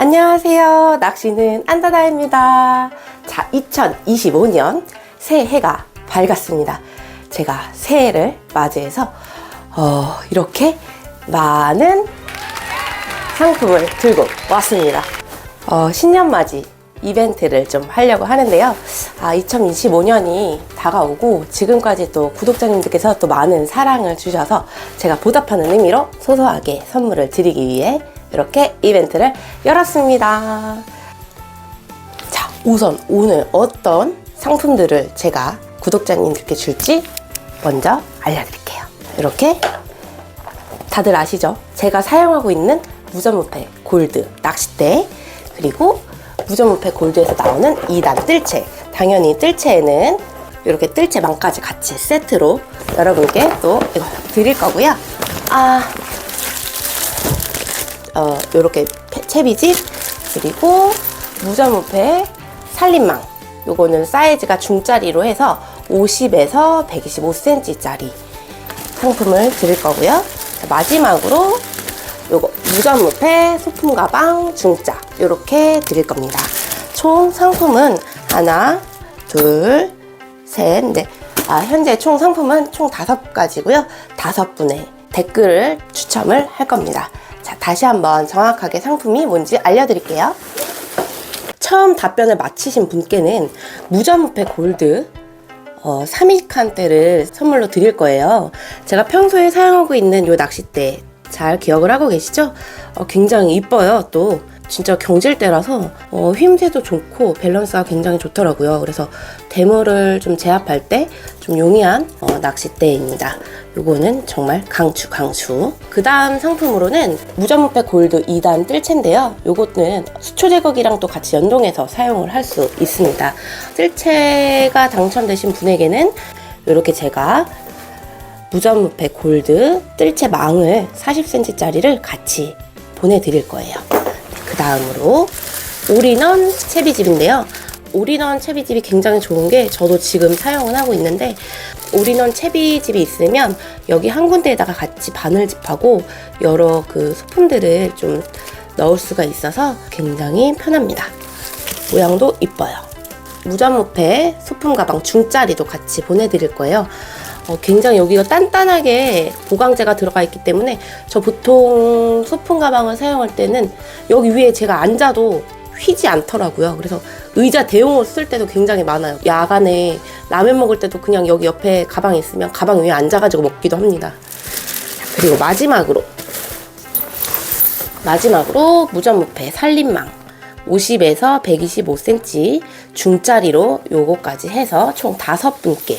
안녕하세요. 낚시는 안다다입니다. 자, 2025년 새해가 밝았습니다. 제가 새해를 맞이해서 어, 이렇게 많은 상품을 들고 왔습니다. 어, 신년 맞이 이벤트를 좀 하려고 하는데요. 아, 2025년이 다가오고 지금까지 또 구독자님들께서 또 많은 사랑을 주셔서 제가 보답하는 의미로 소소하게 선물을 드리기 위해 이렇게 이벤트를 열었습니다. 자, 우선 오늘 어떤 상품들을 제가 구독자님들께 줄지 먼저 알려드릴게요. 이렇게 다들 아시죠? 제가 사용하고 있는 무전무패 골드 낚싯대 그리고 무전무패 골드에서 나오는 2단 뜰채 당연히 뜰채에는 이렇게 뜰채망까지 같이 세트로 여러분께 또 이거 드릴 거고요 아 어, 요렇게 패- 채비집 그리고 무전무패 살림망 요거는 사이즈가 중짜리로 해서 50에서 125cm짜리 상품을 드릴 거고요. 자, 마지막으로 요거 무전무패 소품 가방 중짜 이렇게 드릴 겁니다. 총 상품은 하나, 둘, 셋, 넷. 아, 현재 총 상품은 총 다섯 가지고요. 다섯 분의 댓글을 추첨을 할 겁니다. 자, 다시 한번 정확하게 상품이 뭔지 알려드릴게요. 처음 답변을 마치신 분께는 무전무패 골드 어, 3일칸대를 선물로 드릴 거예요. 제가 평소에 사용하고 있는 이 낚싯대 잘 기억을 하고 계시죠? 어, 굉장히 이뻐요. 또 진짜 경질대라서 어, 힘새도 좋고 밸런스가 굉장히 좋더라고요. 그래서 대물을 좀 제압할 때 좀 용이한 어, 낚싯대입니다. 요거는 정말 강추 강추. 그 다음 상품으로는 무전무패 골드 2단 뜰채인데요. 요거는 수초 제거기랑 또 같이 연동해서 사용을 할 수 있습니다. 뜰채가 당첨되신 분에게는 이렇게 제가 무전무패 골드 뜰채 망을 40cm짜리를 같이 보내드릴 거예요. 그 다음으로 올인원 채비집인데요. 올인원 채비집이 굉장히 좋은 게 저도 지금 사용을 하고 있는데 올인원 채비집이 있으면 여기 한 군데에다가 같이 바늘집하고 여러 그 소품들을 좀 넣을 수가 있어서 굉장히 편합니다. 모양도 이뻐요. 무전무패 소품 가방 중짜리도 같이 보내드릴 거예요. 어, 굉장히 여기가 단단하게 보강재가 들어가 있기 때문에 저 보통 소품 가방을 사용할 때는 여기 위에 제가 앉아도 휘지 않더라고요. 그래서 의자 대용으로 쓸 때도 굉장히 많아요. 야간에 라면 먹을 때도 그냥 여기 옆에 가방이 있으면 가방 위에 앉아가지고 먹기도 합니다. 그리고 마지막으로 마지막으로 무전무패 살림망 50에서 125cm 중짜리로 요거까지 해서 총 다섯 분께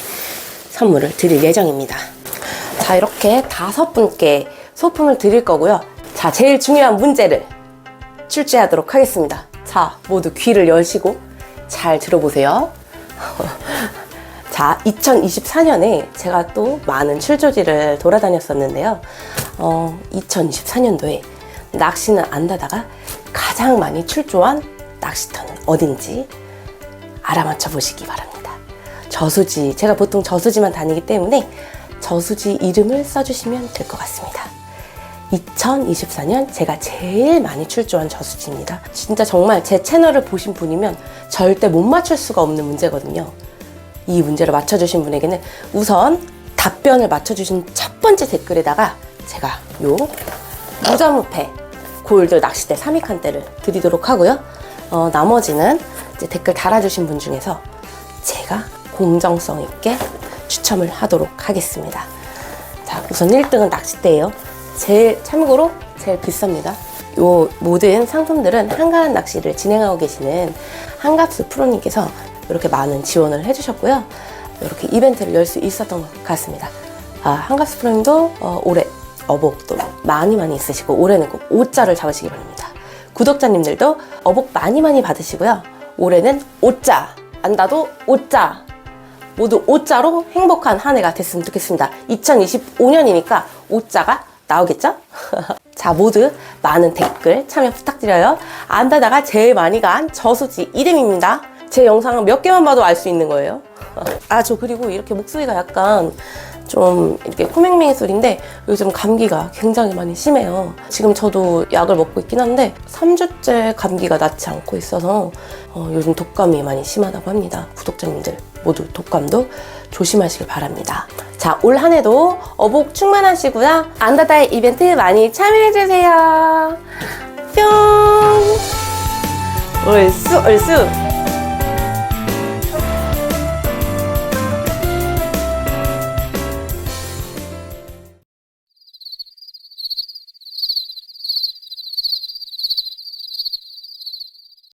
선물을 드릴 예정입니다. 자, 이렇게 다섯 분께 소품을 드릴 거고요. 자, 제일 중요한 문제를 출제하도록 하겠습니다. 자, 모두 귀를 열시고 잘 들어보세요. 자, 2024년에 제가 또 많은 출조지를 돌아다녔었는데요. 어, 2024년도에 낚시는 안 다다가 가장 많이 출조한 낚시터는 어딘지 알아맞혀 보시기 바랍니다. 저수지, 제가 보통 저수지만 다니기 때문에 저수지 이름을 써주시면 될 것 같습니다. 2024년 제가 제일 많이 출조한 저수지입니다. 진짜 정말 제 채널을 보신 분이면 절대 못 맞출 수가 없는 문제거든요. 이 문제를 맞춰주신 분에게는 우선 답변을 맞춰주신 첫 번째 댓글에다가 제가 요 무자무패 골드 낚싯대 3위칸대를 드리도록 하고요. 어, 나머지는 이제 댓글 달아주신 분 중에서 제가 공정성 있게 추첨을 하도록 하겠습니다. 자, 우선 1등은 낚싯대예요. 제일 참고로 제일 비쌉니다. 요 모든 상품들은 한가한 낚시를 진행하고 계시는 한갑스 프로님께서 이렇게 많은 지원을 해주셨고요. 이렇게 이벤트를 열 수 있었던 것 같습니다. 아, 한갑스 프로님도 어, 올해 어복도 많이 많이 있으시고 올해는 꼭 5자를 잡으시기 바랍니다. 구독자님들도 어복 많이 많이 받으시고요. 올해는 5자, 안다도 5자, 모두 5자로 행복한 한 해가 됐으면 좋겠습니다. 2025년이니까 5자가 나오겠죠? 자, 모두 많은 댓글 참여 부탁드려요. 안다다가 제일 많이 간 저수지 이름입니다. 제 영상을 몇 개만 봐도 알 수 있는 거예요. 아, 저 그리고 이렇게 목소리가 약간 좀 이렇게 코맹맹이 소리인데 요즘 감기가 굉장히 많이 심해요. 지금 저도 약을 먹고 있긴 한데 3주째 감기가 낫지 않고 있어서 어, 요즘 독감이 많이 심하다고 합니다. 구독자님들 모두 독감도 조심하시길 바랍니다. 자, 올 한 해도 어복 충만하시고요. 안다다의 이벤트 많이 참여해주세요. 뿅! 얼쑤, 얼쑤!